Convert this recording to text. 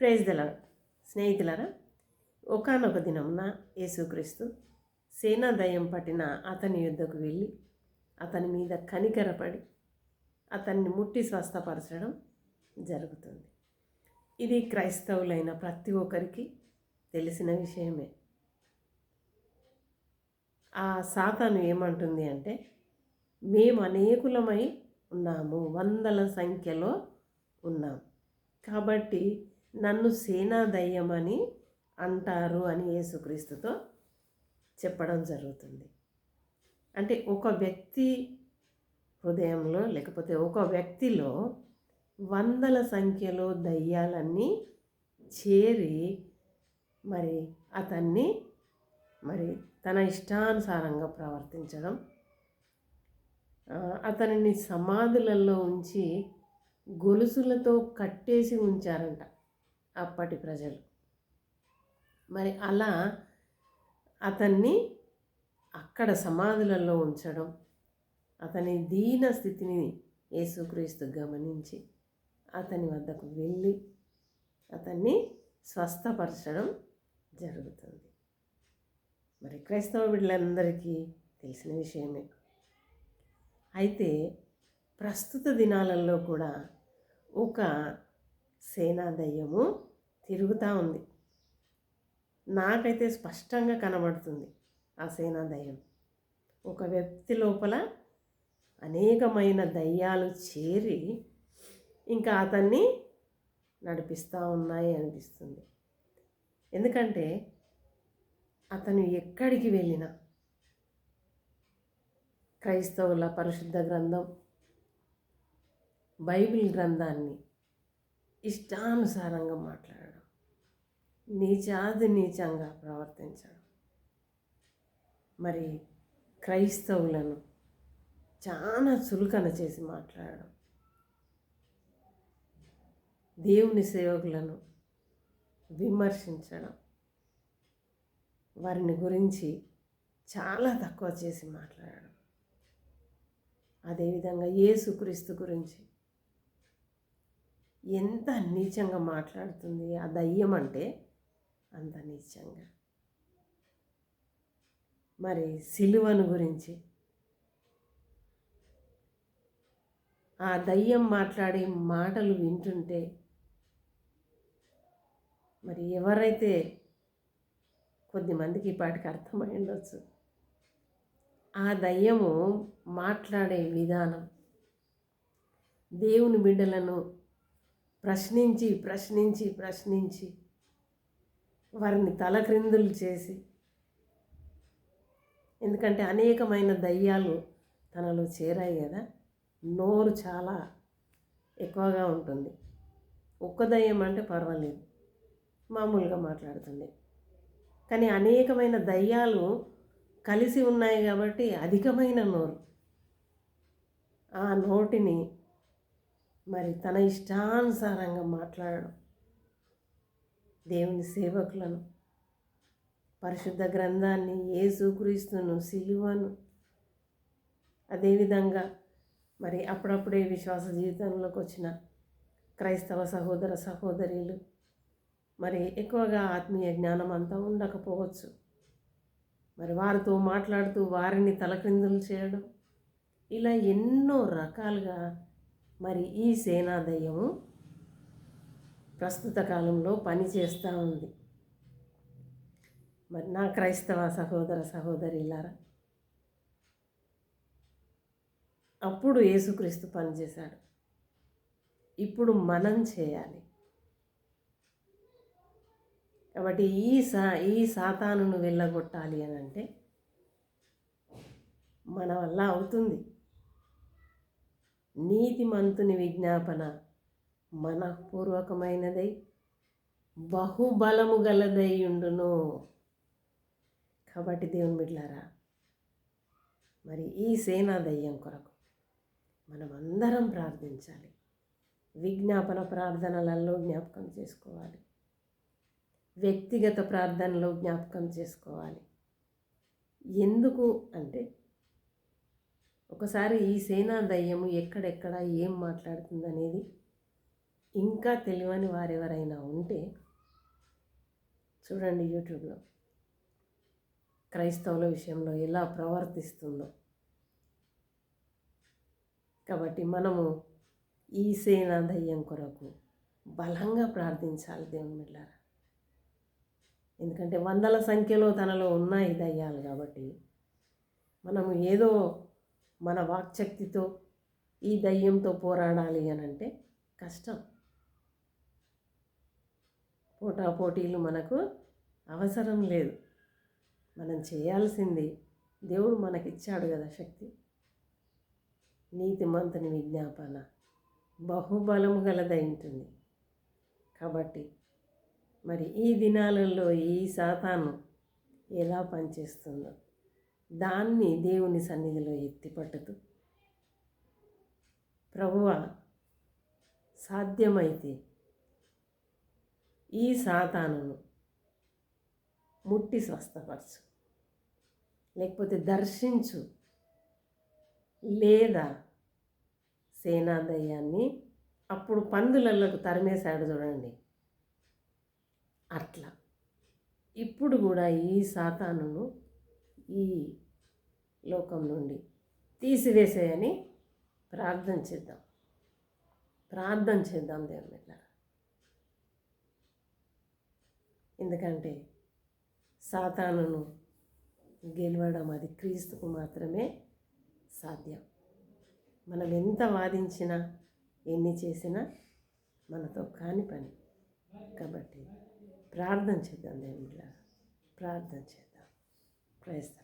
Praise దల స్నేహితులరా ఒకనొక దినమున యేసుక్రీస్తు సేనాదయం పట్టిన అతని యుద్ధకు వెళ్ళి అతని మీద కనికరపడి అతన్ని ముట్టి స్వస్థపరచడం జరుగుతుంది. ఇది క్రైస్తవులైన ప్రతి ఒక్కరికి తెలిసిన విషయమే. ఆ సాతాను ఏమంటుంది అంటే మేము అనేకులమై ఉన్నాము వందల సంఖ్యలో ఉన్నాం. కాబట్టి నన్ను సేనా దయ్యమని అంటారు అని యేసుక్రీస్తుతో చెప్పడం జరుగుతుంది. అంటే ఒక వ్యక్తి హృదయంలో లేకపోతే ఒక వ్యక్తిలో వందల సంఖ్యలో దయ్యాలన్నీ చేరి మరి అతన్ని మరి తన ఇష్టానుసారంగా ప్రవర్తించడం అతనిని సమాధులలో ఉంచి గొలుసులతో కట్టేసి ఉంచారంట. అప్పటి ప్రజలు. మరి అలా అతన్ని అక్కడ సమాధులలో ఉంచడం అతని దీన స్థితిని యేసుక్రీస్తు గమనించి అతని వద్దకు వెళ్ళి అతన్ని స్వస్థపరచడం జరుగుతుంది. మరి క్రైస్తవ బిడ్డలందరికీ తెలిసిన విషయమే. అయితే ప్రస్తుత దినాలలో కూడా ఒక సేనా దయ్యము తిరుగుతూ ఉంది. నాకైతే స్పష్టంగా కనబడుతుంది ఆ సేనా దయ్యం ఒక వ్యక్తి లోపల అనేకమైన దయ్యాలు చేరి ఇంకా అతన్ని నడిపిస్తూ ఉన్నాయి అనిపిస్తుంది. ఎందుకంటే అతను ఎక్కడికి వెళ్ళినా క్రైస్తవుల పరిశుద్ధ గ్రంథం బైబిల్ గ్రంథాన్ని ఇష్టానుసారంగా మాట్లాడడం. నీచాది నీచంగా ప్రవర్తించడం. మరి క్రైస్తవులను చాలా చులకన చేసి మాట్లాడడం. దేవుని సేవకులను విమర్శించడం. వారిని గురించి చాలా తక్కువ చేసి మాట్లాడడం. అదేవిధంగా యేసుక్రీస్తు గురించి ఎంత నీచంగా మాట్లాడుతుంది ఆ దయ్యం అంటే అంత నీచంగా. మరి సిలువను గురించి. ఆ దయ్యం మాట్లాడే మాటలు వింటుంటే మరి ఎవరైతే కొద్దిమందికి ఈ పాటికి అర్థమై ఉండొచ్చు. ఆ దయ్యము మాట్లాడే విధానం దేవుని బిడ్డలను ప్రశ్నించి ప్రశ్నించి ప్రశ్నించి వారిని తలక్రిందులు చేసి ఎందుకంటే అనేకమైన దయ్యాలు తనలో చేరాయి కదా. నోరు చాలా ఎక్కువగా ఉంటుంది. ఒక్క దయ్యం అంటే పర్వాలేదు. మామూలుగా మాట్లాడుతుంది కానీ అనేకమైన దయ్యాలు కలిసి ఉన్నాయి కాబట్టి అధికమైన నోరు. ఆ నోటిని మరి తన ఇష్టానుసారంగా మాట్లాడడం. దేవుని సేవకులను పరిశుద్ధ గ్రంథాన్ని యేసుక్రీస్తును సిలువను. అదేవిధంగా మరి అప్పుడప్పుడే విశ్వాస జీవితంలోకి వచ్చిన క్రైస్తవ సహోదర సహోదరులు మరి ఎక్కువగా ఆత్మీయ జ్ఞానం అంతా ఉండకపోవచ్చు. మరి వారితో మాట్లాడుతూ వారిని తలక్రిందులు చేయడం ఇలా ఎన్నో రకాలుగా మరి ఈ సేనా ప్రస్తుత కాలంలో పనిచేస్తూ ఉంది. మరి నా క్రైస్తవ సహోదర సహోదరిలారా అప్పుడు యేసుక్రీస్తు పనిచేశాడు ఇప్పుడు మనం చేయాలి. కాబట్టి ఈ సా ఈ సాతానును వెళ్ళగొట్టాలి అని అంటే మన వల్ల అవుతుంది. నీతిమంతుని విజ్ఞాపన మనఃపూర్వకమైనదై బహుబలము గలదై ఉండును. కాబట్టి దేవుని బిడ్లారా మరి ఈ సేనా దయ్యం కొరకు మనం అందరం ప్రార్థించాలి. విజ్ఞాపన ప్రార్థనలలో జ్ఞాపకం చేసుకోవాలి. వ్యక్తిగత ప్రార్థనలో జ్ఞాపకం చేసుకోవాలి. ఎందుకు అంటే ఒకసారి ఈ సేనా దయ్యము ఎక్కడెక్కడ ఏం మాట్లాడుతుందనేది ఇంకా తెలియని వారెవరైనా ఉంటే చూడండి యూట్యూబ్లో. క్రైస్తవుల విషయంలో ఎలా ప్రవర్తిస్తుందో. కాబట్టి మనము ఈ సేనా దయ్యం కొరకు బలంగా ప్రార్థించాలి దేవుని బిడ్డారా. ఎందుకంటే వందల సంఖ్యలో తనలో ఉన్నాయి దయ్యాలు కాబట్టి మనము ఏదో మన వాక్శక్తితో ఈ దయ్యంతో పోరాడాలి అని అంటే కష్టం. పోటా పోటీలు మనకు అవసరం లేదు. మనం చేయాల్సింది దేవుడు మనకిచ్చాడు కదా శక్తి. నీతిమంతుని విజ్ఞాపన. బహుబలము గలదైంటుంది కాబట్టి మరి ఈ దినాలలో ఈ శాతాను ఎలా పనిచేస్తుందో దాన్ని దేవుని సన్నిధిలో ఎత్తిపట్టుతూ ప్రభువ సాధ్యమైతే ఈ సాతానును ముట్టి స్వస్థపరచు. లేకపోతే దర్శించు. లేదా సేనాదయ్యాన్ని అప్పుడు పందులకు తరిమేశాడు చూడండి. అట్లా. ఇప్పుడు కూడా ఈ సాతానును ఈ లోకం నుండి తీసివేసేయని ప్రార్థన చేద్దాం. ప్రార్థన చేద్దాం దేవుని ఎందుకంటే సాతానును గెలవడం అది క్రీస్తుకు మాత్రమే సాధ్యం. మనం ఎంత వాదించినా ఎన్ని చేసినా మనతో కాని పని. కాబట్టి ప్రార్థన చేద్దాం దేవుడిలా ప్రార్థన చేద్దాం. క్రైస్తవ